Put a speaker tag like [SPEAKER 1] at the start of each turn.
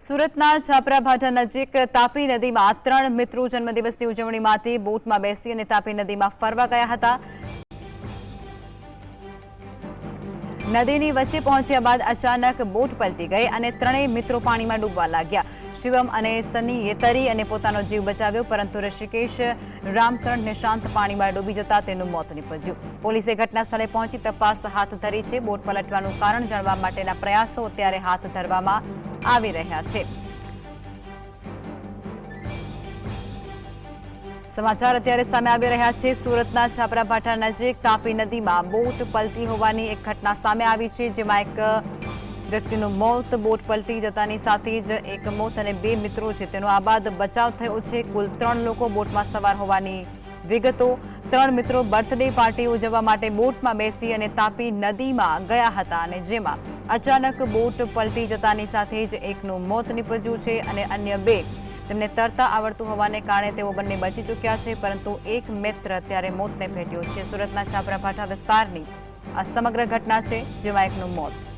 [SPEAKER 1] સુરતના છાપરાભાઠા નજીક તાપી નદીમાં ત્રણ મિત્રો જન્મદિવસની ઉજવણી માટે બોટમાં બેસી અને તાપી નદીમાં ફરવા ગયા હતા. નદીની વચ્ચે પહોંચ્યા બાદ અચાનક બોટ પલટી ગઈ અને ત્રણેય મિત્રો પાણીમાં ડૂબવા લાગ્યા. શિવમ અને સનીએ તરી અને પોતાનો જીવ બચાવ્યો, પરંતુ ઋષિકેશ રામકરણ નિશાંત પાણીમાં ડૂબી જતા તેનું મોત નીપજ્યું. પોલીસે ઘટના સ્થળે પહોંચી તપાસ હાથ ધરી છે. બોટ પલટવાનું કારણ જાણવા માટેના પ્રયાસો અત્યારે હાથ ધરવામાં આવી રહ્યા છે. સમાચાર અત્યારે સામે આવી રહ્યા છે સુરતના છાપરાભાઠા નજીક તાપી નદીમાં બોટ પલટી હોવાની એક ઘટના સામે આવી છે જેમાં એક વ્યક્તિનું મોત બોટ પલટી જતાની સાથે જ એક મોત અને બે મિત્રો છે તેનો આબાદ બચાવ થયો છે કુલ ત્રણ લોકો બોટમાં સવાર હોવાની વિગતો ત્રણ મિત્રો બર્થડે પાર્ટી ઉજવવા માટે બોટમાં બેસી અને તાપી નદીમાં ગયા હતા અને જેમાં અચાનક બોટ પલટી જતાની સાથે જ એકનું મોત નીપજ્યું છે અને અન્ય બે તેમને તરતા આવડતું હોવાને કારણે તેઓ બંને બચી ચૂક્યા છે, પરંતુ એક મિત્ર ત્યારે મોતને ભેટ્યો છે. સુરતના છાપરાભાઠા વિસ્તારની આ સમગ્ર ઘટના છે, જેમાં એકનું મોત